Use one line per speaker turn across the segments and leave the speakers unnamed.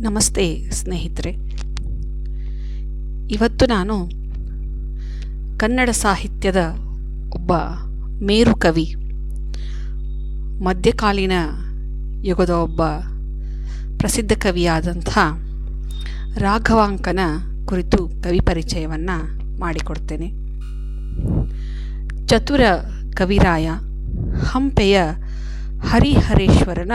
ನಮಸ್ತೆ ಸ್ನೇಹಿತರೆ. ಇವತ್ತು ನಾನು ಕನ್ನಡ ಸಾಹಿತ್ಯದ ಒಬ್ಬ ಮೇರು ಕವಿ, ಮಧ್ಯಕಾಲೀನ ಯುಗದ ಒಬ್ಬ ಪ್ರಸಿದ್ಧ ಕವಿಯಾದಂಥ ರಾಘವಾಂಕನ ಕುರಿತು ಕವಿ ಪರಿಚಯವನ್ನು ಮಾಡಿಕೊಡ್ತೇನೆ. ಚತುರ ಕವಿರಾಯ ಹಂಪೆಯ ಹರಿಹರೇಶ್ವರನ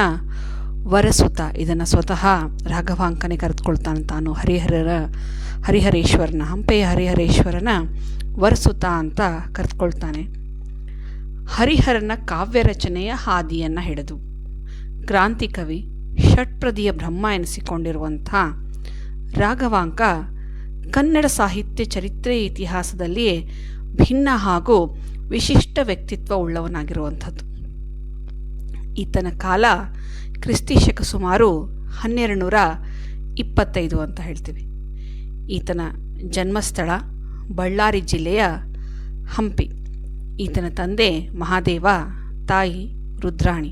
ವರಸುತ ಇದನ್ನು ಸ್ವತಃ ರಾಘವಾಂಕನೇ ಕರೆದುಕೊಳ್ತಾನೆ ತಾನು. ಹರಿಹರರ, ಹರಿಹರೇಶ್ವರನ, ಹಂಪೆಯ ಹರಿಹರೇಶ್ವರನ ವರಸುತ ಅಂತ ಕರೆದುಕೊಳ್ತಾನೆ. ಹರಿಹರನ ಕಾವ್ಯ ರಚನೆಯ ಹಾದಿಯನ್ನು ಹಿಡಿದು ಕ್ರಾಂತಿ ಕವಿ ಷಟ್ಪ್ರದಿಯ ಬ್ರಹ್ಮ ಎನಿಸಿಕೊಂಡಿರುವಂಥ ರಾಘವಾಂಕ ಕನ್ನಡ ಸಾಹಿತ್ಯ ಚರಿತ್ರೆ ಇತಿಹಾಸದಲ್ಲಿಯೇ ಭಿನ್ನ ಹಾಗೂ ವಿಶಿಷ್ಟ ವ್ಯಕ್ತಿತ್ವ ಉಳ್ಳವನಾಗಿರುವಂಥದ್ದು. ಈತನ ಕಾಲ ಕ್ರಿಸ್ತಿ ಶಕ ಸುಮಾರು ಹನ್ನೆರಡು ನೂರ ಇಪ್ಪತ್ತೈದು ಅಂತ ಹೇಳ್ತೀವಿ. ಈತನ ಜನ್ಮಸ್ಥಳ ಬಳ್ಳಾರಿ ಜಿಲ್ಲೆಯ ಹಂಪಿ. ಈತನ ತಂದೆ ಮಹಾದೇವ, ತಾಯಿ ರುದ್ರಾಣಿ.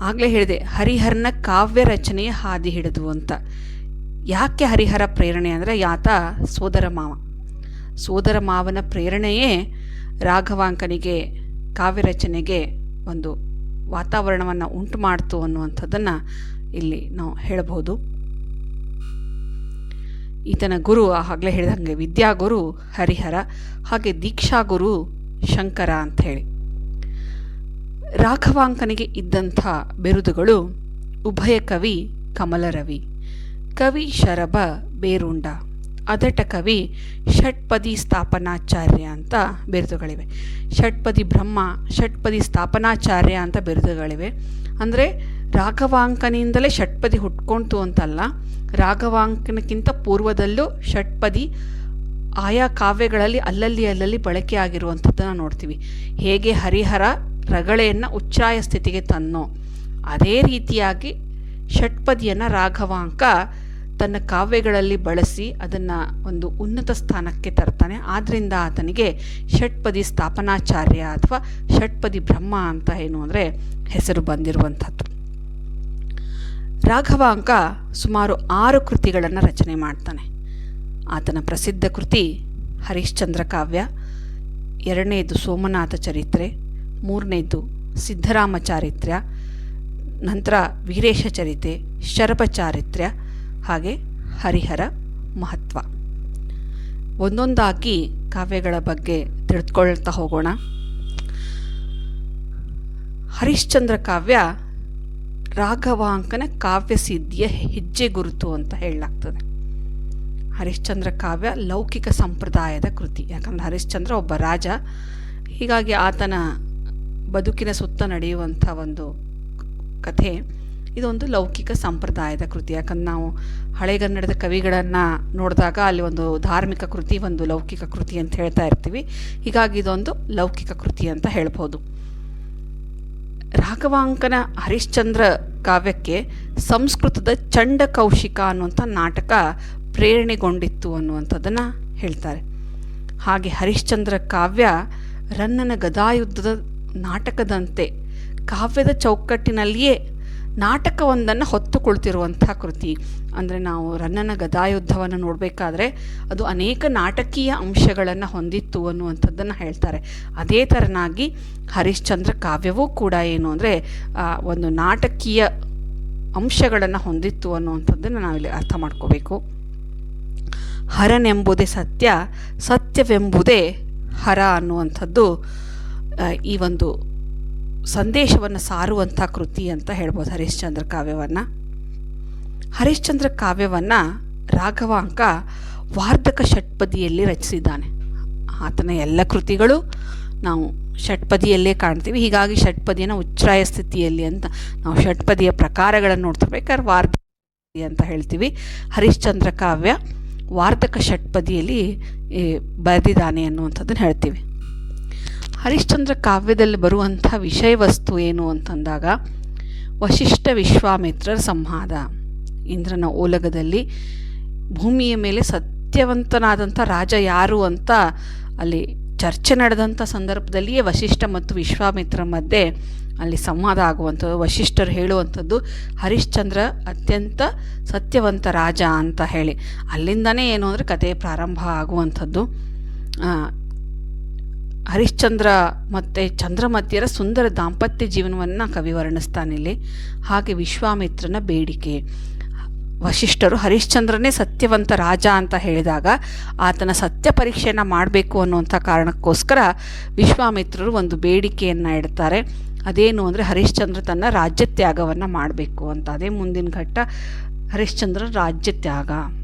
ಆಗಲೇ ಹೇಳಿದೆ, ಹರಿಹರನ ಕಾವ್ಯ ರಚನೆಯ ಹಾದಿ ಹಿಡಿದು ಅಂತ. ಯಾಕೆ ಹರಿಹರ ಪ್ರೇರಣೆ ಅಂದರೆ ಯಾತ ಸೋದರ ಮಾವ. ಸೋದರ ಮಾವನ ಪ್ರೇರಣೆಯೇ ರಾಘವಾಂಕನಿಗೆ ಕಾವ್ಯ ರಚನೆಗೆ ಒಂದು ವಾತಾವರಣವನ್ನು ಉಂಟು ಮಾಡ್ತು ಅನ್ನುವಂಥದ್ದನ್ನು ಇಲ್ಲಿ ನಾವು ಹೇಳಬಹುದು ಈತನ ಗುರು ಆಗಲೇ ಹೇಳಿದಂಗೆ ವಿದ್ಯಾಗುರು ಹರಿಹರ, ಹಾಗೆ ದೀಕ್ಷಾಗುರು ಶಂಕರ ಅಂತ ಹೇಳಿ ರಾಘವಾಂಕನಿಗೆ ಇದ್ದಂಥ ಬಿರುದುಗಳು ಉಭಯ ಕವಿ ಕಮಲರವಿ, ಕವಿ ಶರಭ ಬೇರುಂಡ. ಅದಟ ಕವಿ ಷಟ್ಪದಿ ಸ್ಥಾಪನಾಚಾರ್ಯ ಅಂತ ಬಿರುದುಗಳಿವೆ. ಷಟ್ಪದಿ ಬ್ರಹ್ಮ, ಷಟ್ಪದಿ ಸ್ಥಾಪನಾಚಾರ್ಯ ಅಂತ ಬಿರುದುಗಳಿವೆ. ಅಂದರೆ ರಾಘವಾಂಕನಿಂದಲೇ ಷಟ್ಪದಿ ಹುಟ್ಕೊಂತು ಅಂತಲ್ಲ, ರಾಘವಾಂಕನಕ್ಕಿಂತ ಪೂರ್ವದಲ್ಲೂ ಷಟ್ಪದಿ ಆಯಾ ಕಾವ್ಯಗಳಲ್ಲಿ ಅಲ್ಲಲ್ಲಿ ಅಲ್ಲಲ್ಲಿ ಬಳಕೆ ಆಗಿರುವಂಥದ್ದನ್ನು ನೋಡ್ತೀವಿ. ಹೇಗೆ ಹರಿಹರ ರಗಳೆಯನ್ನು ಉಚ್ಚಾಯ ಸ್ಥಿತಿಗೆ ತನ್ನೋ, ಅದೇ ರೀತಿಯಾಗಿ ಷಟ್ಪದಿಯನ್ನು ರಾಘವಾಂಕ ತನ್ನ ಕಾವ್ಯಗಳಲ್ಲಿ ಬಳಸಿ ಅದನ್ನು ಒಂದು ಉನ್ನತ ಸ್ಥಾನಕ್ಕೆ ತರ್ತಾನೆ. ಆದ್ದರಿಂದ ಆತನಿಗೆ ಷಟ್ಪದಿ ಸ್ಥಾಪನಾಚಾರ್ಯ ಅಥವಾ ಷಟ್ಪದಿ ಬ್ರಹ್ಮ ಅಂತ ಏನು ಅಂದರೆ ಹೆಸರು ಬಂದಿರುವಂಥದ್ದು. ರಾಘವಾಂಕ ಸುಮಾರು ಆರು ಕೃತಿಗಳನ್ನು ರಚನೆ ಮಾಡ್ತಾನೆ. ಆತನ ಪ್ರಸಿದ್ಧ ಕೃತಿ ಹರಿಶ್ಚಂದ್ರ ಕಾವ್ಯ, ಎರಡನೇದು ಸೋಮನಾಥ ಚರಿತ್ರೆ, ಮೂರನೇದು ಸಿದ್ಧರಾಮ ಚಾರಿತ್ರ್ಯ, ನಂತರ ವೀರೇಶ ಚರಿತೆ ಶರಪ ಚಾರಿತ್ರ್ಯ ಹಾಗೆ ಹರಿಹರ ಮಹತ್ವ. ಒಂದೊಂದಾಗಿ ಕಾವ್ಯಗಳ ಬಗ್ಗೆ ತಿಳಿದುಕೊಳ್ತಾ ಹೋಗೋಣ. ಹರಿಶ್ಚಂದ್ರ ಕಾವ್ಯ ರಾಘವಾಂಕನ ಕಾವ್ಯ ಸಿದ್ಧಿಯ ಹೆಜ್ಜೆ ಗುರುತು ಅಂತ ಹೇಳಲಾಗ್ತದೆ. ಹರಿಶ್ಚಂದ್ರ ಕಾವ್ಯ ಲೌಕಿಕ ಸಂಪ್ರದಾಯದ ಕೃತಿ. ಯಾಕಂದರೆ ಹರಿಶ್ಚಂದ್ರ ಒಬ್ಬ ರಾಜ. ಹೀಗಾಗಿ ಆತನ ಬದುಕಿನ ಸುತ್ತ ನಡೆಯುವಂಥ ಒಂದು ಕಥೆ. ಇದೊಂದು ಲೌಕಿಕ ಸಂಪ್ರದಾಯದ ಕೃತಿ. ಯಾಕಂದ್ರೆ ನಾವು ಹಳೆಗನ್ನಡದ ಕವಿಗಳನ್ನು ನೋಡಿದಾಗ ಅಲ್ಲಿ ಒಂದು ಧಾರ್ಮಿಕ ಕೃತಿ, ಒಂದು ಲೌಕಿಕ ಕೃತಿ ಅಂತ ಹೇಳ್ತಾ ಇರ್ತೀವಿ. ಹೀಗಾಗಿ ಇದೊಂದು ಲೌಕಿಕ ಕೃತಿ ಅಂತ ಹೇಳ್ಬೋದು. ರಾಘವಾಂಕನ ಹರಿಶ್ಚಂದ್ರ ಕಾವ್ಯಕ್ಕೆ ಸಂಸ್ಕೃತದ ಚಂಡ ಕೌಶಿಕ ಅನ್ನುವಂಥ ನಾಟಕ ಪ್ರೇರಣೆಗೊಂಡಿತ್ತು ಅನ್ನುವಂಥದ್ದನ್ನು ಹೇಳ್ತಾರೆ. ಹಾಗೆ ಹರಿಶ್ಚಂದ್ರ ಕಾವ್ಯ ರನ್ನನ ಗದಾಯುದ್ಧದ ನಾಟಕದಂತೆ ಕಾವ್ಯದ ಚೌಕಟ್ಟಿನಲ್ಲಿಯೇ ನಾಟಕವೊಂದನ್ನು ಹೊತ್ತುಕೊಳ್ತಿರುವಂಥ ಕೃತಿ. ಅಂದರೆ ನಾವು ರನ್ನನ ಗದಾಯುದ್ಧವನ್ನು ನೋಡಬೇಕಾದ್ರೆ ಅದು ಅನೇಕ ನಾಟಕೀಯ ಅಂಶಗಳನ್ನು ಹೊಂದಿತ್ತು ಅನ್ನುವಂಥದ್ದನ್ನು ಹೇಳ್ತಾರೆ. ಅದೇ ಥರನಾಗಿ ಹರಿಶ್ಚಂದ್ರ ಕಾವ್ಯವೂ ಕೂಡ ಏನು ಅಂದರೆ ಒಂದು ನಾಟಕೀಯ ಅಂಶಗಳನ್ನು ಹೊಂದಿತ್ತು ಅನ್ನುವಂಥದ್ದನ್ನು ನಾವಿಲ್ಲಿ ಅರ್ಥ ಮಾಡ್ಕೋಬೇಕು. ಹರನೆಂಬುದೇ ಸತ್ಯ, ಸತ್ಯವೆಂಬುದೇ ಹರ ಅನ್ನುವಂಥದ್ದು ಈ ಒಂದು ಸಂದೇಶವನ್ನು ಸಾರುವಂಥ ಕೃತಿ ಅಂತ ಹೇಳ್ಬೋದು ಹರಿಶ್ಚಂದ್ರ ಕಾವ್ಯವನ್ನು. ಹರಿಶ್ಚಂದ್ರ ಕಾವ್ಯವನ್ನು ರಾಘವಾಂಕ ವಾರ್ಧಕ ಷಟ್ಪದಿಯಲ್ಲಿ ರಚಿಸಿದ್ದಾನೆ. ಆತನ ಎಲ್ಲ ಕೃತಿಗಳು ನಾವು ಷಟ್ಪದಿಯಲ್ಲೇ ಕಾಣ್ತೀವಿ. ಹೀಗಾಗಿ ಷಟ್ಪದಿನ ಉಚ್ಛ್ರಾಯ ಸ್ಥಿತಿಯಲ್ಲಿ ಅಂತ ನಾವು ಷಟ್ಪದಿಯ ಪ್ರಕಾರಗಳನ್ನು ನೋಡ್ತಿರ್ಬೇಕಾದ್ರೆ ವಾರ್ಧ ಅಂತ ಹೇಳ್ತೀವಿ. ಹರಿಶ್ಚಂದ್ರ ಕಾವ್ಯ ವಾರ್ಧಕ ಷಟ್ಪದಿಯಲ್ಲಿ ಬರೆದಿದ್ದಾನೆ ಅನ್ನುವಂಥದ್ದನ್ನು ಹೇಳ್ತೀವಿ. ಹರಿಶ್ಚಂದ್ರ ಕಾವ್ಯದಲ್ಲಿ ಬರುವಂಥ ವಿಷಯ ವಸ್ತು ಏನು ಅಂತಂದಾಗ, ವಶಿಷ್ಠ ವಿಶ್ವಾಮಿತ್ರರ ಸಂವಾದ ಇಂದ್ರನ ಓಲಗದಲ್ಲಿ ಭೂಮಿಯ ಮೇಲೆ ಸತ್ಯವಂತನಾದಂಥ ರಾಜ ಯಾರು ಅಂತ ಅಲ್ಲಿ ಚರ್ಚೆ ನಡೆದಂಥ ಸಂದರ್ಭದಲ್ಲಿಯೇ ವಶಿಷ್ಠ ಮತ್ತು ವಿಶ್ವಾಮಿತ್ರ ಮಧ್ಯೆ ಅಲ್ಲಿ ಸಂವಾದ ಆಗುವಂಥದ್ದು, ವಶಿಷ್ಠರು ಹೇಳುವಂಥದ್ದು, ಹರಿಶ್ಚಂದ್ರ ಅತ್ಯಂತ ಸತ್ಯವಂತ ರಾಜ ಅಂತ ಹೇಳಿ. ಅಲ್ಲಿಂದನೇ ಏನು ಅಂದರೆ ಕತೆ ಪ್ರಾರಂಭ ಆಗುವಂಥದ್ದು. ಹರಿಶ್ಚಂದ್ರ ಮತ್ತು ಚಂದ್ರಮತಿಯರ ಸುಂದರ ದಾಂಪತ್ಯ ಜೀವನವನ್ನು ಕವಿ ವರ್ಣಿಸ್ತಾನಿಲ್ಲಿ ಹಾಗೆ ವಿಶ್ವಾಮಿತ್ರನ ಬೇಡಿಕೆ. ವಶಿಷ್ಠರು ಹರಿಶ್ಚಂದ್ರನೇ ಸತ್ಯವಂತ ರಾಜ ಅಂತ ಹೇಳಿದಾಗ ಆತನ ಸತ್ಯ ಪರೀಕ್ಷೆಯನ್ನು ಮಾಡಬೇಕು ಅನ್ನುವಂಥ ಕಾರಣಕ್ಕೋಸ್ಕರ ವಿಶ್ವಾಮಿತ್ರರು ಒಂದು ಬೇಡಿಕೆಯನ್ನು ಇಡ್ತಾರೆ. ಅದೇನು ಅಂದರೆ ಹರಿಶ್ಚಂದ್ರ ತನ್ನ ರಾಜ್ಯತ್ಯಾಗವನ್ನು ಮಾಡಬೇಕು ಅಂತ. ಅದೇ ಮುಂದಿನ ಘಟ್ಟ ಹರಿಶ್ಚಂದ್ರ ರಾಜ್ಯ ತ್ಯಾಗ ಆ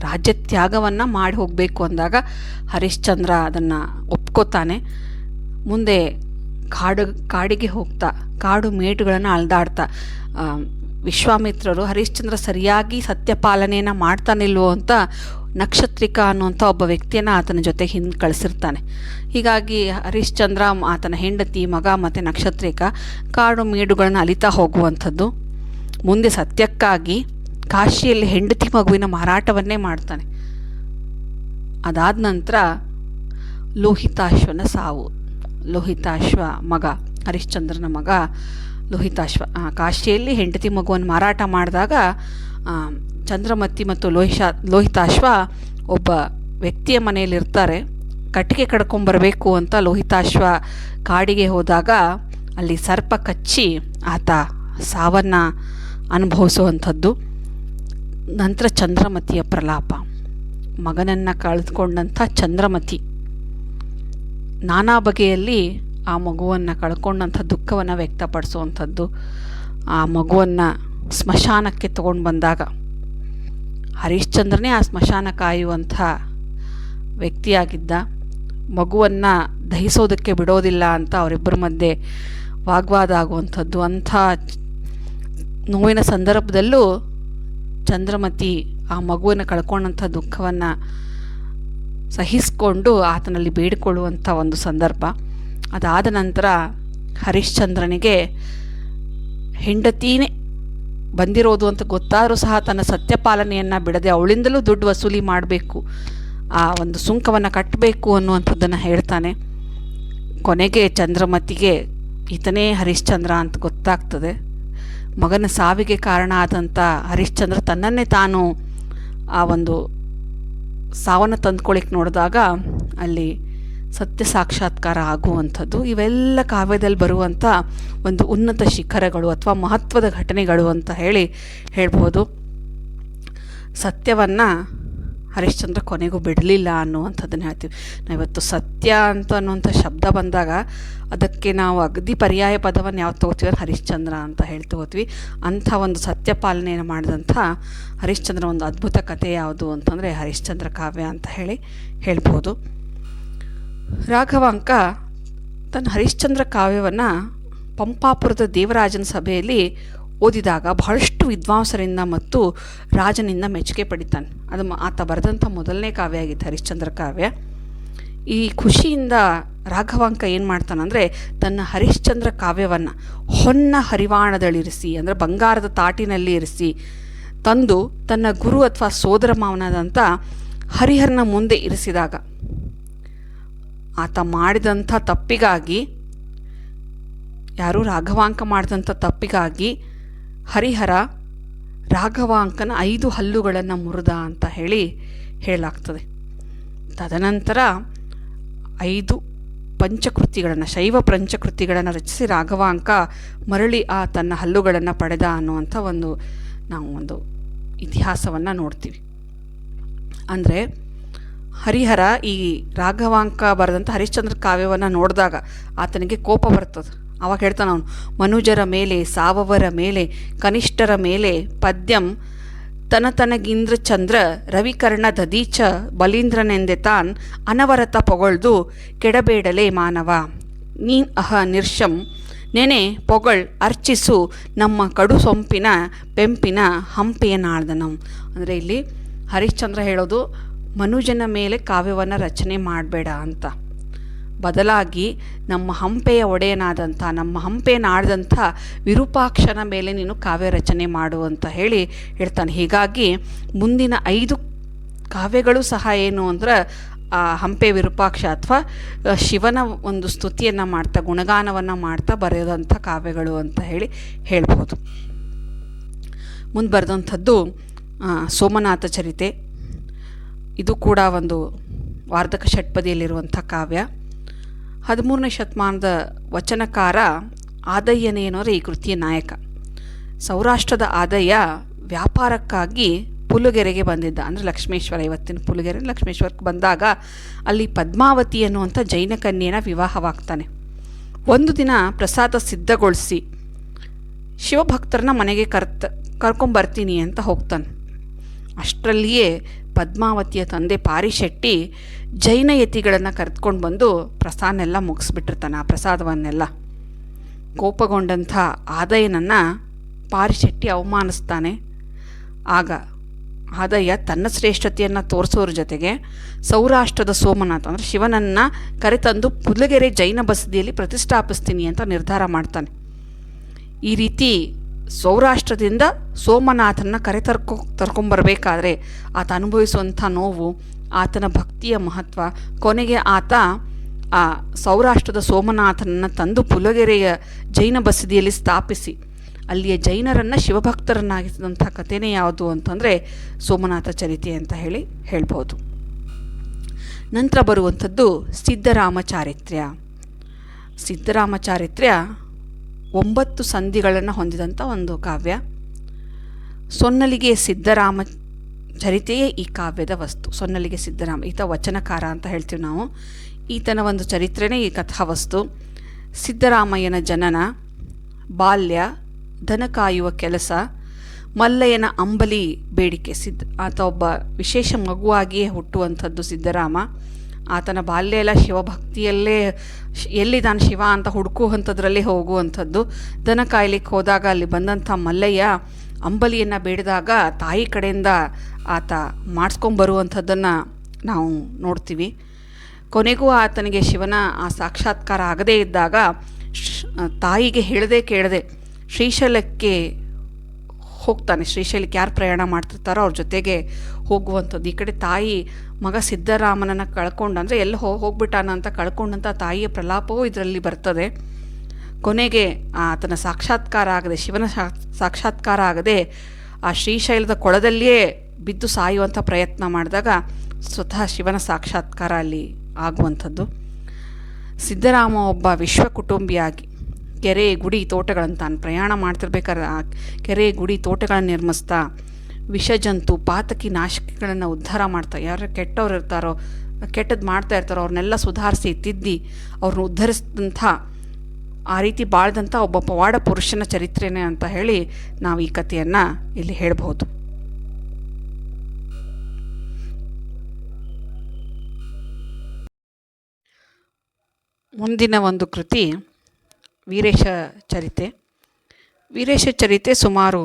ರಾಜ್ಯ ತ್ಯಾಗವನ್ನು ಮಾಡಿ ಹೋಗಬೇಕು ಅಂದಾಗ ಹರಿಶ್ಚಂದ್ರ ಅದನ್ನು ಒಪ್ಕೋತಾನೆ. ಮುಂದೆ ಕಾಡು, ಕಾಡಿಗೆ ಹೋಗ್ತಾ, ಕಾಡು ಮೇಟುಗಳನ್ನು ಅಲ್ದಾಡ್ತಾ ವಿಶ್ವಾಮಿತ್ರರು ಹರಿಶ್ಚಂದ್ರ ಸರಿಯಾಗಿ ಸತ್ಯಪಾಲನೆಯನ್ನು ಮಾಡ್ತಾನಿಲ್ವೋ ಅಂತ ನಕ್ಷತ್ರಿಕ ಅನ್ನುವಂಥ ಒಬ್ಬ ವ್ಯಕ್ತಿಯನ್ನು ಆತನ ಜೊತೆ ಹಿಂದೆ ಕಳಿಸಿರ್ತಾನೆ. ಹೀಗಾಗಿ ಹರಿಶ್ಚಂದ್ರ, ಆತನ ಹೆಂಡತಿ, ಮಗ ಮತ್ತು ನಕ್ಷತ್ರಿಕ ಕಾಡು ಮೇಡುಗಳನ್ನು ಅಲಿತಾ ಹೋಗುವಂಥದ್ದು. ಮುಂದೆ ಸತ್ಯಕ್ಕಾಗಿ ಕಾಶಿಯಲ್ಲಿ ಹೆಂಡತಿ ಮಗುವಿನ ಮಾರಾಟವನ್ನೇ ಮಾಡ್ತಾನೆ. ಅದಾದ ನಂತರ ಲೋಹಿತಾಶ್ವನ ಸಾವು. ಲೋಹಿತಾಶ್ವ ಮಗ, ಹರಿಶ್ಚಂದ್ರನ ಮಗ ಲೋಹಿತಾಶ್ವ. ಕಾಶಿಯಲ್ಲಿ ಹೆಂಡತಿ ಮಗುವನ್ನು ಮಾರಾಟ ಮಾಡಿದಾಗ ಚಂದ್ರಮತಿ ಮತ್ತು ಲೋಹಿಶಾ, ಲೋಹಿತಾಶ್ವ ಒಬ್ಬ ವ್ಯಕ್ತಿಯ ಮನೆಯಲ್ಲಿರ್ತಾರೆ ಕಟ್ಟಿಗೆ ಕಡ್ಕೊಂಬರಬೇಕು ಅಂತ ಲೋಹಿತಾಶ್ವ ಕಾಡಿಗೆ ಹೋದಾಗ ಅಲ್ಲಿ ಸರ್ಪ ಕಚ್ಚಿ ಆತ ಸಾವನ್ನು ಅನುಭವಿಸುವಂಥದ್ದು. ನಂತರ ಚಂದ್ರಮತಿಯ ಪ್ರಲಾಪ. ಮಗನನ್ನು ಕಳೆದುಕೊಂಡಂಥ ಚಂದ್ರಮತಿ. ನಾನಾ ಬಗೆಯಲ್ಲಿ ಆ ಮಗುವನ್ನು ಕಳ್ಕೊಂಡಂಥ ದುಃಖವನ್ನು ವ್ಯಕ್ತಪಡಿಸುವಂಥದ್ದು, ಆ ಮಗುವನ್ನು ಸ್ಮಶಾನಕ್ಕೆ ತಗೊಂಡು ಬಂದಾಗ. ಹರಿಶ್ಚಂದ್ರನೇ ಆ ಸ್ಮಶಾನ ಕಾಯುವಂಥ ವ್ಯಕ್ತಿಯಾಗಿದ್ದ. ಮಗುವನ್ನು ದಹಿಸೋದಕ್ಕೆ ಬಿಡೋದಿಲ್ಲ ಅಂತ ಅವರಿಬ್ಬರ ಮಧ್ಯೆ ವಾಗ್ವಾದ ಆಗುವಂಥದ್ದು, ಅಂಥ ನೋವಿನ ಸಂದರ್ಭದಲ್ಲೂ ಚಂದ್ರಮತಿ ಆ ಮಗುವನ್ನು ಕಳ್ಕೊಂಡಂಥ ದುಃಖವನ್ನು ಸಹಿಸಿಕೊಂಡು ಆತನಲ್ಲಿ ಬೇಡಿಕೊಳ್ಳುವಂಥ ಒಂದು ಸಂದರ್ಭ. ಅದಾದ ನಂತರ ಹರಿಶ್ಚಂದ್ರನಿಗೆ ಹೆಂಡತೀನೇ ಬಂದಿರೋದು ಅಂತ ಗೊತ್ತಾದರೂ ಸಹ ತನ್ನ ಸತ್ಯಪಾಲನೆಯನ್ನು ಬಿಡದೆ ಅವಳಿಂದಲೂ ದುಡ್ಡು ವಸೂಲಿ ಮಾಡಬೇಕು, ಆ ಒಂದು ಸುಂಕವನ್ನು ಕಟ್ಟಬೇಕು ಅನ್ನುವಂಥದ್ದನ್ನು ಹೇಳ್ತಾನೆ. ಕೊನೆಗೆ ಚಂದ್ರಮತಿಗೆ, ಈತನೇ ಹರಿಶ್ಚಂದ್ರ ಅಂತ ಗೊತ್ತಾಗ್ತದೆ. ಮಗನ ಸಾವಿಗೆ ಕಾರಣ ಆದಂಥ ಹರಿಶ್ಚಂದ್ರ ತನ್ನನ್ನೇ ತಾನು ಆ ಒಂದು ಸಾವನ್ನು ತಂದ್ಕೊಳ್ಳಿಕ್ಕೆ ನೋಡಿದಾಗ ಅಲ್ಲಿ ಸತ್ಯ ಸಾಕ್ಷಾತ್ಕಾರ ಆಗುವಂಥದ್ದು. ಇವೆಲ್ಲ ಕಾವ್ಯದಲ್ಲಿ ಬರುವಂಥ ಒಂದು ಉನ್ನತ ಶಿಖರಗಳು ಅಥವಾ ಮಹತ್ವದ ಘಟನೆಗಳು ಅಂತ ಹೇಳಿ ಹೇಳ್ಬೋದು. ಸತ್ಯವನ್ನು ಹರಿಶ್ಚಂದ್ರ ಕೊನೆಗೂ ಬಿಡಲಿಲ್ಲ ಅನ್ನುವಂಥದ್ದನ್ನು ಹೇಳ್ತೀವಿ. ನಾವಿವತ್ತು ಸತ್ಯ ಅಂತ ಅನ್ನುವಂಥ ಶಬ್ದ ಬಂದಾಗ ಅದಕ್ಕೆ ನಾವು ಅಗದಿ ಪರ್ಯಾಯ ಪದವನ್ನು ಯಾವ್ದು ತಗೋತೀವಿ ಹರಿಶ್ಚಂದ್ರ ಅಂತ ಹೇಳ್ತಾ ತಗೋತೀವಿ. ಅಂಥ ಒಂದು ಸತ್ಯ ಪಾಲನೆಯನ್ನು ಮಾಡಿದಂಥ ಹರಿಶ್ಚಂದ್ರ ಒಂದು ಅದ್ಭುತ ಕಥೆ ಯಾವುದು ಅಂತಂದರೆ ಹರಿಶ್ಚಂದ್ರ ಕಾವ್ಯ ಅಂತ ಹೇಳಿ ಹೇಳ್ಬೋದು. ರಾಘವಾಂಕ ತನ್ನ ಹರಿಶ್ಚಂದ್ರ ಕಾವ್ಯವನ್ನು ಪಂಪಾಪುರದ ದೇವರಾಜನ ಸಭೆಯಲ್ಲಿ ಓದಿದಾಗ ಬಹಳಷ್ಟು ವಿದ್ವಾಂಸರಿಂದ ಮತ್ತು ರಾಜನಿಂದ ಮೆಚ್ಚುಗೆ ಪಡಿತಾನೆ. ಅದು ಆತ ಬರೆದಂಥ ಮೊದಲನೇ ಕಾವ್ಯ ಆಗಿತ್ತು ಹರಿಶ್ಚಂದ್ರ ಕಾವ್ಯ. ಈ ಖುಷಿಯಿಂದ ರಾಘವಾಂಕ ಏನು ಮಾಡ್ತಾನಂದರೆ, ತನ್ನ ಹರಿಶ್ಚಂದ್ರ ಕಾವ್ಯವನ್ನು ಹೊನ್ನ ಹರಿವಾಣದಲ್ಲಿರಿಸಿ, ಅಂದರೆ ಬಂಗಾರದ ತಾಟಿನಲ್ಲಿ ಇರಿಸಿ ತಂದು ತನ್ನ ಗುರು ಅಥವಾ ಸೋದರ ಮಾವನಾದಂಥ ಹರಿಹರನ ಮುಂದೆ ಇರಿಸಿದಾಗ, ಆತ ಮಾಡಿದಂಥ ತಪ್ಪಿಗಾಗಿ, ಯಾರು ರಾಘವಾಂಕ ಮಾಡಿದಂಥ ತಪ್ಪಿಗಾಗಿ ಹರಿಹರ ರಾಘವಾಂಕನ ಐದು ಹಲ್ಲುಗಳನ್ನು ಮುರಿದ ಅಂತ ಹೇಳಿ ಹೇಳಲಾಗ್ತದೆ. ತದನಂತರ ಐದು ಪಂಚಕೃತಿಗಳನ್ನು, ಶೈವ ಪಂಚಕೃತಿಗಳನ್ನು ರಚಿಸಿ ರಾಘವಾಂಕ ಮರಳಿ ಆ ತನ್ನ ಹಲ್ಲುಗಳನ್ನು ಪಡೆದ ಅನ್ನುವಂಥ ಒಂದು ನಾವು ಒಂದು ಇತಿಹಾಸವನ್ನು ನೋಡ್ತೀವಿ. ಅಂದರೆ ಹರಿಹರ ಈ ರಾಘವಾಂಕ ಬರೆದಂಥ ಹರಿಶ್ಚಂದ್ರ ಕಾವ್ಯವನ್ನು ನೋಡಿದಾಗ ಆತನಿಗೆ ಕೋಪ ಬರ್ತದೆ. ಅವಾಗ ಹೇಳ್ತಾನೆ ಅವನು, ಮನುಜರ ಮೇಲೆ, ಸಾವವರ ಮೇಲೆ, ಕನಿಷ್ಠರ ಮೇಲೆ ಪದ್ಯಂ ತನತನಗೀಂದ್ರ ಚಂದ್ರ ರವಿಕರ್ಣ ದದೀಚ ಬಲೀಂದ್ರನೆಂದೆ ತಾನ್ ಅನವರತ ಪೊಗಳ್ದು ಕೆಡಬೇಡಲೇ ಮಾನವ. ನೀನ್ ಅಹ ನಿರ್ಷಂ, ನೆನೆ ಪೊಗಳ್ ಅರ್ಚಿಸು ನಮ್ಮ ಕಡು ಸೊಂಪಿನ ಪೆಂಪಿನ ಹಂಪೆಯ ನಾಳ್ದನಂ ಅಂದರೆ ಇಲ್ಲಿ ಹರಿಶ್ಚಂದ್ರ ಹೇಳೋದು, ಮನುಜನ ಮೇಲೆ ಕಾವ್ಯವನ್ನು ರಚನೆ ಮಾಡಬೇಡ ಅಂತ. ಬದಲಾಗಿ ನಮ್ಮ ಹಂಪೆಯ ಒಡೆಯನಾದಂಥ, ನಮ್ಮ ಹಂಪೆಯನ್ನು ಆಡಿದಂಥ ವಿರೂಪಾಕ್ಷನ ಮೇಲೆ ನೀನು ಕಾವ್ಯ ರಚನೆ ಮಾಡು ಅಂತ ಹೇಳಿ ಹೇಳ್ತಾನೆ. ಹೀಗಾಗಿ ಮುಂದಿನ ಐದು ಕಾವ್ಯಗಳು ಸಹ ಏನು ಅಂದ್ರೆ, ಆ ಹಂಪೆ ವಿರೂಪಾಕ್ಷ ಅಥವಾ ಶಿವನ ಒಂದು ಸ್ತುತಿಯನ್ನು ಮಾಡ್ತಾ, ಗುಣಗಾನವನ್ನು ಮಾಡ್ತಾ ಬರೆಯೋದಂಥ ಕಾವ್ಯಗಳು ಅಂತ ಹೇಳಿ ಹೇಳ್ಬೋದು. ಮುಂದೆ ಬರೆದಂಥದ್ದು ಸೋಮನಾಥ ಚರಿತೆ. ಇದು ಕೂಡ ಒಂದು ವಾರ್ಧಕ ಷಟ್ಪದಿಯಲ್ಲಿರುವಂಥ ಕಾವ್ಯ. ಹದಿಮೂರನೇ ಶತಮಾನದ ವಚನಕಾರ ಆದಯ್ಯನೇನೋರು ಈ ಕೃತಿಯ ನಾಯಕ. ಸೌರಾಷ್ಟ್ರದ ಆದಯ್ಯ ವ್ಯಾಪಾರಕ್ಕಾಗಿ ಪುಲುಗೆರೆಗೆ ಬಂದಿದ್ದ, ಅಂದರೆ ಲಕ್ಷ್ಮೇಶ್ವರ, ಇವತ್ತಿನ ಪುಲುಗೆರೆ ಲಕ್ಷ್ಮೇಶ್ವರಕ್ಕೆ ಬಂದಾಗ ಅಲ್ಲಿ ಪದ್ಮಾವತಿ ಅನ್ನುವಂಥ ಜೈನ ಕನ್ಯೆನ ವಿವಾಹವಾಗ್ತಾನೆ. ಒಂದು ದಿನ ಪ್ರಸಾದ ಸಿದ್ಧಗೊಳಿಸಿ, ಶಿವಭಕ್ತರನ್ನ ಮನೆಗೆ ಕರ್ತ, ಕರ್ಕೊಂಬರ್ತೀನಿ ಅಂತ ಹೋಗ್ತಾನೆ. ಅಷ್ಟರಲ್ಲಿಯೇ ಪದ್ಮಾವತಿಯ ತಂದೆ ಪಾರಿಶೆಟ್ಟಿ ಜೈನ ಯತಿಗಳನ್ನು ಕರೆದುಕೊಂಡು ಬಂದು ಪ್ರಸಾದನೆಲ್ಲ ಮುಗಿಸ್ಬಿಟ್ಟಿರ್ತಾನೆ, ಆ ಪ್ರಸಾದವನ್ನೆಲ್ಲ. ಕೋಪಗೊಂಡಂಥ ಆದಯನನ್ನು ಪಾರಿಶೆಟ್ಟಿ ಅವಮಾನಿಸ್ತಾನೆ. ಆಗ ಆದಯ್ಯ ತನ್ನ ಶ್ರೇಷ್ಠತೆಯನ್ನು ತೋರಿಸೋರ ಜೊತೆಗೆ ಸೌರಾಷ್ಟ್ರದ ಸೋಮನಾಥ ಅಂದರೆ ಶಿವನನ್ನು ಕರೆತಂದು ಪುಲಗೆರೆ ಜೈನ ಬಸದಿಯಲ್ಲಿ ಪ್ರತಿಷ್ಠಾಪಿಸ್ತೀನಿ ಅಂತ ನಿರ್ಧಾರ ಮಾಡ್ತಾನೆ. ಈ ರೀತಿ ಸೌರಾಷ್ಟ್ರದಿಂದ ಸೋಮನಾಥನ ಕರೆತರ್ಕೊ ತರ್ಕೊಂಬರ್ಬೇಕಾದ್ರೆ ಆತ ಅನುಭವಿಸುವಂಥ ನೋವು, ಆತನ ಭಕ್ತಿಯ ಮಹತ್ವ, ಕೊನೆಗೆ ಆತ ಆ ಸೌರಾಷ್ಟ್ರದ ಸೋಮನಾಥನನ್ನು ತಂದು ಪುಲಗೆರೆಯ ಜೈನ ಬಸದಿಯಲ್ಲಿ ಸ್ಥಾಪಿಸಿ. ಅಲ್ಲಿಯ ಜೈನರನ್ನು ಶಿವಭಕ್ತರನ್ನಾಗಿಸಿದಂಥ ಕಥೆನೇ ಯಾವುದು ಅಂತಂದರೆ ಸೋಮನಾಥ ಚರಿತೆ ಅಂತ ಹೇಳಿ ಹೇಳ್ಬೋದು. ನಂತರ ಬರುವಂಥದ್ದು ಸಿದ್ಧರಾಮ ಚಾರಿತ್ರ್ಯ ಸಿದ್ಧರಾಮ ಚಾರಿತ್ರ್ಯ ಒಂಬತ್ತು ಸಂಧಿಗಳನ್ನು ಹೊಂದಿದಂಥ ಒಂದು ಕಾವ್ಯ. ಸೊನ್ನಲಿಗೆ ಸಿದ್ಧರಾಮ ಚರಿತೆಯೇ ಈ ಕಾವ್ಯದ ವಸ್ತು. ಸೊನ್ನಲಿಗೆ ಸಿದ್ಧರಾಮ ಈತ ವಚನಕಾರ ಅಂತ ಹೇಳ್ತೀವಿ ನಾವು. ಈತನ ಒಂದು ಚರಿತ್ರೆನೇ ಈ ಕಥಾವಸ್ತು. ಸಿದ್ದರಾಮಯ್ಯನ ಜನನ, ಬಾಲ್ಯ ದನ ಕಾಯುವ ಕೆಲಸ, ಮಲ್ಲಯ್ಯನ ಅಂಬಲಿ ಬೇಡಿಕೆ, ಸಿದ್ಧ, ಆತ ಒಬ್ಬ ವಿಶೇಷ ಮಗುವಾಗಿಯೇ ಹುಟ್ಟುವಂಥದ್ದು ಸಿದ್ದರಾಮ. ಆತನ ಬಾಲ್ಯ ಎಲ್ಲ ಶಿವಭಕ್ತಿಯಲ್ಲೇ ಎಲ್ಲಿದ್ದಾನೆ ಶಿವ ಅಂತ ಹುಡುಕುವಂಥದ್ರಲ್ಲಿ ಹೋಗುವಂಥದ್ದು. ದನ ಕಾಯ್ಲಿಕ್ಕೆ ಹೋದಾಗ ಅಲ್ಲಿ ಬಂದಂಥ ಮಲ್ಲಯ್ಯ ಅಂಬಲಿಯನ್ನು ಬೇಡಿದಾಗ ತಾಯಿ ಕಡೆಯಿಂದ ಆತ ಮಾಡಿಸ್ಕೊಂಬರುವಂಥದ್ದನ್ನು ನಾವು ನೋಡ್ತೀವಿ. ಕೊನೆಗೂ ಆತನಿಗೆ ಶಿವನ ಆ ಸಾಕ್ಷಾತ್ಕಾರ ಆಗದೇ ಇದ್ದಾಗ ತಾಯಿಗೆ ಹೇಳದೆ ಕೇಳದೆ ಶ್ರೀಶೈಲಕ್ಕೆ ಹೋಗ್ತಾನೆ. ಶ್ರೀಶೈಲಕ್ಕೆ ಯಾರು ಪ್ರಯಾಣ ಮಾಡ್ತಿರ್ತಾರೋ ಅವ್ರ ಜೊತೆಗೆ ಹೋಗುವಂಥದ್ದು ಈ ಕಡೆ ತಾಯಿ ಮಗ ಸಿದ್ದರಾಮನನ್ನು ಕಳ್ಕೊಂಡು, ಅಂದರೆ ಎಲ್ಲಿ ಹೋ, ಹೋಗ್ಬಿಟ್ಟಾನ ಅಂತ ಕಳ್ಕೊಂಡಂಥ ತಾಯಿಯ ಪ್ರಲಾಪವೂ ಇದರಲ್ಲಿ ಬರ್ತದೆ. ಕೊನೆಗೆ ಆತನ ಸಾಕ್ಷಾತ್ಕಾರ ಆಗದೆ, ಶಿವನ ಸಾಕ್ಷಾತ್ಕಾರ ಆಗದೆ ಆ ಶ್ರೀಶೈಲದ ಕೊಳದಲ್ಲಿಯೇ ಬಿದ್ದು ಸಾಯುವಂಥ ಪ್ರಯತ್ನ ಮಾಡಿದಾಗ ಸ್ವತಃ ಶಿವನ ಸಾಕ್ಷಾತ್ಕಾರ ಅಲ್ಲಿ ಆಗುವಂಥದ್ದು. ಸಿದ್ದರಾಮ ಒಬ್ಬ ವಿಶ್ವ ಕುಟುಂಬಿಯಾಗಿ ಕೆರೆ, ಗುಡಿ, ತೋಟಗಳನ್ನು ತಾನು ಪ್ರಯಾಣ ಮಾಡ್ತಿರ್ಬೇಕಾದ್ರೆ ಆ ಕೆರೆ, ಗುಡಿ, ತೋಟಗಳನ್ನು ನಿರ್ಮಿಸ್ತಾ ವಿಷಜಂತು, ಪಾತಕಿ ನಾಶಕಗಳನ್ನು ಉದ್ಧಾರ ಮಾಡ್ತಾ, ಯಾರು ಕೆಟ್ಟವ್ರು ಇರ್ತಾರೋ ಕೆಟ್ಟದ್ದು ಮಾಡ್ತಾ ಇರ್ತಾರೋ ಅವ್ರನ್ನೆಲ್ಲ ಸುಧಾರಿಸಿ, ತಿದ್ದಿ ಅವ್ರನ್ನ ಉದ್ಧರಿಸಿದಂಥ, ಆ ರೀತಿ ಬಾಳ್ದಂಥ ಒಬ್ಬ ಪವಾಡ ಪುರುಷನ ಚರಿತ್ರೆನೇ ಅಂತ ಹೇಳಿ ನಾವು ಈ ಕಥೆಯನ್ನು ಇಲ್ಲಿ ಹೇಳ್ಬೋದು ಮುಂದಿನ ಒಂದು ಕೃತಿ ವೀರೇಶ ಚರಿತೆ. ವೀರೇಶ ಚರಿತೆ ಸುಮಾರು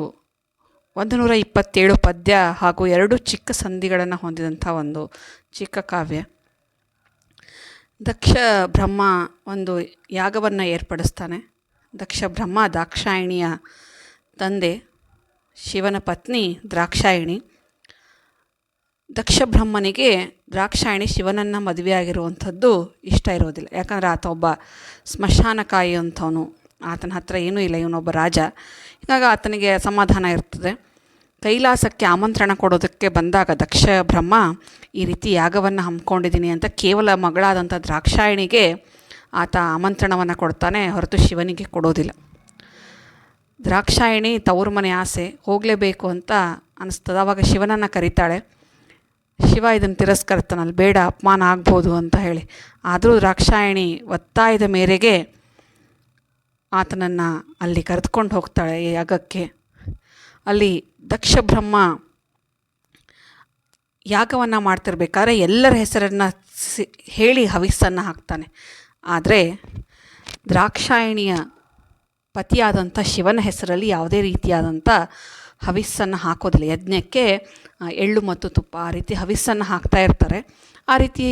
ಒಂದು ನೂರ ಇಪ್ಪತ್ತೇಳು ಪದ್ಯ ಹಾಗೂ ಎರಡು ಚಿಕ್ಕ ಸಂಧಿಗಳನ್ನು ಹೊಂದಿದಂಥ ಒಂದು ಚಿಕ್ಕ ಕಾವ್ಯ. ದಕ್ಷ ಬ್ರಹ್ಮ ಒಂದು ಯಾಗವನ್ನು ಏರ್ಪಡಿಸ್ತಾನೆ. ದಕ್ಷ ಬ್ರಹ್ಮ ದಾಕ್ಷಾಯಿಣಿಯ ತಂದೆ, ಶಿವನ ಪತ್ನಿ ದ್ರಾಕ್ಷಾಯಿಣಿ. ದಕ್ಷ ಬ್ರಹ್ಮನಿಗೆ ದ್ರಾಕ್ಷಾಯಿಣಿ ಶಿವನನ್ನು ಮದುವೆಯಾಗಿರುವಂಥದ್ದು ಇಷ್ಟ ಇರೋದಿಲ್ಲ. ಯಾಕಂದರೆ ಆತ ಒಬ್ಬ ಸ್ಮಶಾನ ಕಾಯುವಂಥವನು ಆತನ ಹತ್ರ ಏನೂ ಇಲ್ಲ, ಇವನೊಬ್ಬ ರಾಜ. ಹೀಗಾಗಿ ಆತನಿಗೆ ಸಮಾಧಾನ ಇರ್ತದೆ. ಕೈಲಾಸಕ್ಕೆ ಆಮಂತ್ರಣ ಕೊಡೋದಕ್ಕೆ ಬಂದಾಗ ದಕ್ಷ ಬ್ರಹ್ಮ ಈ ರೀತಿ ಯಾಗವನ್ನು ಹಮ್ಮಿಕೊಂಡಿದ್ದೀನಿ ಅಂತ ಕೇವಲ ಮಗಳಾದಂಥ ದ್ರಾಕ್ಷಾಯಣಿಗೆ ಆತ ಆಮಂತ್ರಣವನ್ನು ಕೊಡ್ತಾನೆ, ಹೊರತು ಶಿವನಿಗೆ ಕೊಡೋದಿಲ್ಲ. ದ್ರಾಕ್ಷಾಯಣಿ ತವರು ಮನೆ ಆಸೆ, ಹೋಗಲೇಬೇಕು ಅಂತ ಅನಿಸ್ತದೆ. ಆವಾಗ ಶಿವನನ್ನು ಕರೀತಾಳೆ, ಶಿವ ಇದನ್ನು ತಿರಸ್ಕರ್ತಾನಲ್ಲಿ ಬೇಡ, ಅಪಮಾನ ಆಗ್ಬೋದು ಅಂತ ಹೇಳಿ. ಆದರೂ ದ್ರಾಕ್ಷಾಯಣಿ ಒತ್ತಾಯದ ಮೇರೆಗೆ ಆತನನ್ನು ಅಲ್ಲಿ ಕರೆದುಕೊಂಡು ಹೋಗ್ತಾಳೆ ಯಾಗಕ್ಕೆ. ಅಲ್ಲಿ ದಕ್ಷ ಬ್ರಹ್ಮ ಯಾಗವನ್ನು ಮಾಡ್ತಿರ್ಬೇಕಾದ್ರೆ ಎಲ್ಲರ ಹೆಸರನ್ನು ಸಿ, ಹೇಳಿ ಹವಿಸ್ಸನ್ನು ಹಾಕ್ತಾನೆ. ಆದರೆ ದ್ರಾಕ್ಷಾಯಣಿಯ ಪತಿಯಾದಂಥ ಶಿವನ ಹೆಸರಲ್ಲಿ ಯಾವುದೇ ರೀತಿಯಾದಂಥ ಹವಿಸ್ಸನ್ನು ಹಾಕೋದಿಲ್ಲ. ಯಜ್ಞಕ್ಕೆ ಎಳ್ಳು ಮತ್ತು ತುಪ್ಪ ಆ ರೀತಿ ಹವಿಸ್ಸನ್ನು ಹಾಕ್ತಾ ಇರ್ತಾರೆ. ಆ ರೀತಿ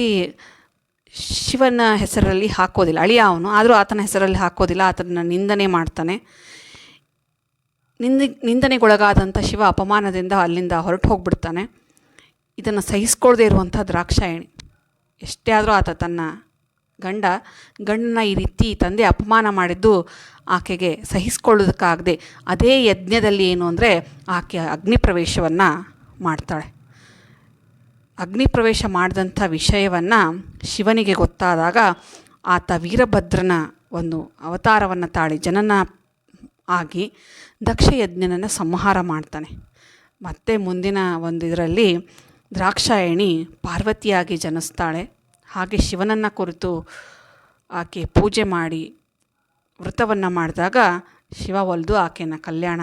ಶಿವನ ಹೆಸರಲ್ಲಿ ಹಾಕೋದಿಲ್ಲ. ಅಳಿಯ ಅವನು, ಆದರೂ ಆತನ ಹೆಸರಲ್ಲಿ ಹಾಕೋದಿಲ್ಲ. ಆತನ ನಿಂದನೆ ಮಾಡ್ತಾನೆ. ನಿಂದ ನಿಂದನೆಗೊಳಗಾದಂಥ ಶಿವ ಅಪಮಾನದಿಂದ ಅಲ್ಲಿಂದ ಹೊರಟು ಹೋಗ್ಬಿಡ್ತಾನೆ ಇದನ್ನು ಸಹಿಸ್ಕೊಳ್ದೇ ಇರುವಂಥ ದ್ರಾಕ್ಷಾಯಣಿ. ಎಷ್ಟೇ ಆದರೂ ಆತ ತನ್ನ ಗಂಡ, ಗಂಡನ ಈ ರೀತಿ ತಂದೆ ಅಪಮಾನ ಮಾಡಿದ್ದು ಆಕೆಗೆ ಸಹಿಸ್ಕೊಳ್ಳೋದಕ್ಕಾಗದೆ ಅದೇ ಯಜ್ಞದಲ್ಲಿ ಏನು ಅಂದರೆ ಆಕೆ ಅಗ್ನಿ ಪ್ರವೇಶವನ್ನು ಮಾಡ್ತಾಳೆ. ಅಗ್ನಿ ಪ್ರವೇಶ ಮಾಡಿದಂಥ ವಿಷಯವನ್ನು ಶಿವನಿಗೆ ಗೊತ್ತಾದಾಗ ಆತ ವೀರಭದ್ರನ ಒಂದು ಅವತಾರವನ್ನು ತಾಳಿ ಜನನ ಆಗಿ ದಕ್ಷಯಜ್ಞನನ್ನು ಸಂಹಾರ ಮಾಡ್ತಾನೆ. ಮತ್ತೆ ಮುಂದಿನ ಒಂದು ಇದರಲ್ಲಿ ದ್ರಾಕ್ಷಾಯಣಿ ಪಾರ್ವತಿಯಾಗಿ ಜನಿಸ್ತಾಳೆ. ಹಾಗೆ ಶಿವನನ್ನು ಕುರಿತು ಆಕೆ ಪೂಜೆ ಮಾಡಿ ವ್ರತವನ್ನು ಮಾಡಿದಾಗ ಶಿವ ಒಲಿದು ಆಕೆಯನ್ನು ಕಲ್ಯಾಣ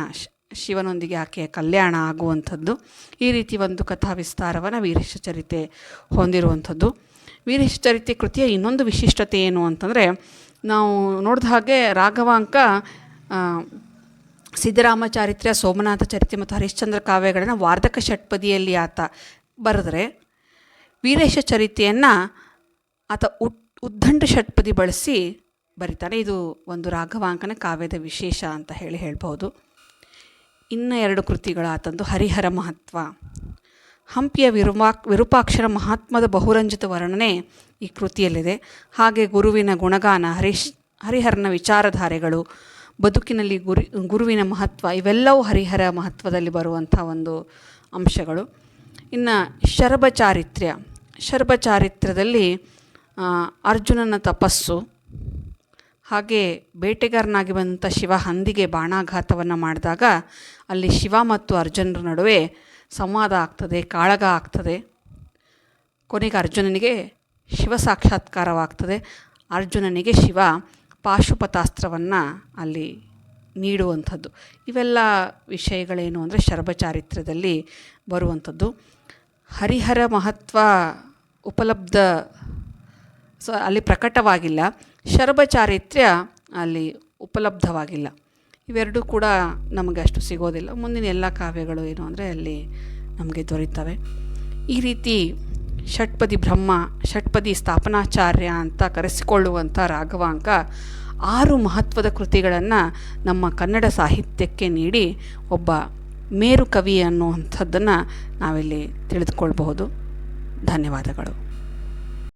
ಶಿವನೊಂದಿಗೆ ಆಕೆಯ ಕಲ್ಯಾಣ ಆಗುವಂಥದ್ದು. ಈ ರೀತಿ ಒಂದು ಕಥಾ ವಿಸ್ತಾರವನ್ನು ವೀರೇಶ ಚರಿತೆ ಹೊಂದಿರುವಂಥದ್ದು. ವೀರೇಶ ಚರಿತೆ ಕೃತಿಯ ಇನ್ನೊಂದು ವಿಶಿಷ್ಟತೆ ಏನು ಅಂತಂದರೆ ನಾವು ನೋಡಿದ ಹಾಗೆ ರಾಘವಾಂಕ ಸಿದ್ದರಾಮ ಚಾರಿತ್ರ್ಯ, ಸೋಮನಾಥ ಚರಿತ್ರೆ ಮತ್ತು ಹರಿಶ್ಚಂದ್ರ ಕಾವ್ಯಗಳನ್ನು ವಾರ್ಧಕ ಷಟ್ಪದಿಯಲ್ಲಿ ಆತ ಬರೆದರೆ ವೀರೇಶ ಚರಿತೆಯನ್ನು ಆತ ಉದ್ದಂಡ ಷಟ್ಪದಿ ಬಳಸಿ ಬರೀತಾನೆ. ಇದು ಒಂದು ರಾಘವಾಂಕನ ಕಾವ್ಯದ ವಿಶೇಷ ಅಂತ ಹೇಳಿ ಹೇಳ್ಬೋದು ಇನ್ನು ಎರಡು ಕೃತಿಗಳು ಆತಂದು. ಹರಿಹರ ಮಹತ್ವ. ಹಂಪಿಯ ವಿರುಮಾ ವಿರೂಪಾಕ್ಷರ ಮಹಾತ್ಮದ ಬಹುರಂಜಿತ ವರ್ಣನೆ ಈ ಕೃತಿಯಲ್ಲಿದೆ. ಹಾಗೆ ಗುರುವಿನ ಗುಣಗಾನ, ಹರಿಶ್, ಹರಿಹರನ ವಿಚಾರಧಾರೆಗಳು ಬದುಕಿನಲ್ಲಿ ಗುರಿ, ಗುರುವಿನ ಮಹತ್ವ ಇವೆಲ್ಲವೂ ಹರಿಹರ ಮಹತ್ವದಲ್ಲಿ ಬರುವಂಥ ಒಂದು ಅಂಶಗಳು. ಇನ್ನು ಶರಭ ಚಾರಿತ್ರ್ಯ. ಶರಭ ಚಾರಿತ್ರ್ಯದಲ್ಲಿ ಅರ್ಜುನನ ತಪಸ್ಸು, ಹಾಗೆ ಬೇಟೆಗಾರನಾಗಿ ಬಂದಂಥ ಶಿವ ಹಂದಿಗೆ ಬಾಣಾಘಾತವನ್ನು ಮಾಡಿದಾಗ ಅಲ್ಲಿ ಶಿವ ಮತ್ತು ಅರ್ಜುನರ ನಡುವೆ ಸಂವಾದ ಆಗ್ತದೆ, ಕಾಳಗ ಆಗ್ತದೆ. ಕೊನೆಗೆ ಅರ್ಜುನನಿಗೆ ಶಿವ ಸಾಕ್ಷಾತ್ಕಾರವಾಗ್ತದೆ. ಅರ್ಜುನನಿಗೆ ಶಿವ ಪಾಶುಪತಾಸ್ತ್ರವನ್ನು ಅಲ್ಲಿ ನೀಡುವಂಥದ್ದು. ಇವೆಲ್ಲ ವಿಷಯಗಳೇನು ಅಂದರೆ ಶರಭಚಾರಿತ್ರ್ಯದಲ್ಲಿ ಬರುವಂಥದ್ದು. ಹರಿಹರ ಮಹತ್ವ ಉಪಲಬ್ಧ ಸೊ ಅಲ್ಲಿ ಪ್ರಕಟವಾಗಿಲ್ಲ. ಶರಭಚಾರಿತ್ರ್ಯ ಅಲ್ಲಿ ಉಪಲಬ್ಧವಾಗಿಲ್ಲ. ಇವೆರಡೂ ಕೂಡ ನಮಗೆ ಅಷ್ಟು ಸಿಗೋದಿಲ್ಲ. ಮುಂದಿನ ಎಲ್ಲ ಕಾವ್ಯಗಳು ಏನು ಅಂದರೆ ಅಲ್ಲಿ ನಮಗೆ ದೊರೀತವೆ ಈ ರೀತಿ ಷಟ್ಪದಿ ಬ್ರಹ್ಮ, ಷಟ್ಪದಿ ಸ್ಥಾಪನಾಚಾರ್ಯ ಅಂತ ಕರೆಸಿಕೊಳ್ಳುವಂಥ ರಾಘವಾಂಕ ಆರು ಮಹತ್ವದ ಕೃತಿಗಳನ್ನು ನಮ್ಮ ಕನ್ನಡ ಸಾಹಿತ್ಯಕ್ಕೆ ನೀಡಿ ಒಬ್ಬ ಮೇರು ಕವಿ ಅನ್ನುವಂಥದ್ದನ್ನು ನಾವಿಲ್ಲಿ ತಿಳಿದುಕೊಳ್ಬಹುದು. ಧನ್ಯವಾದಗಳು.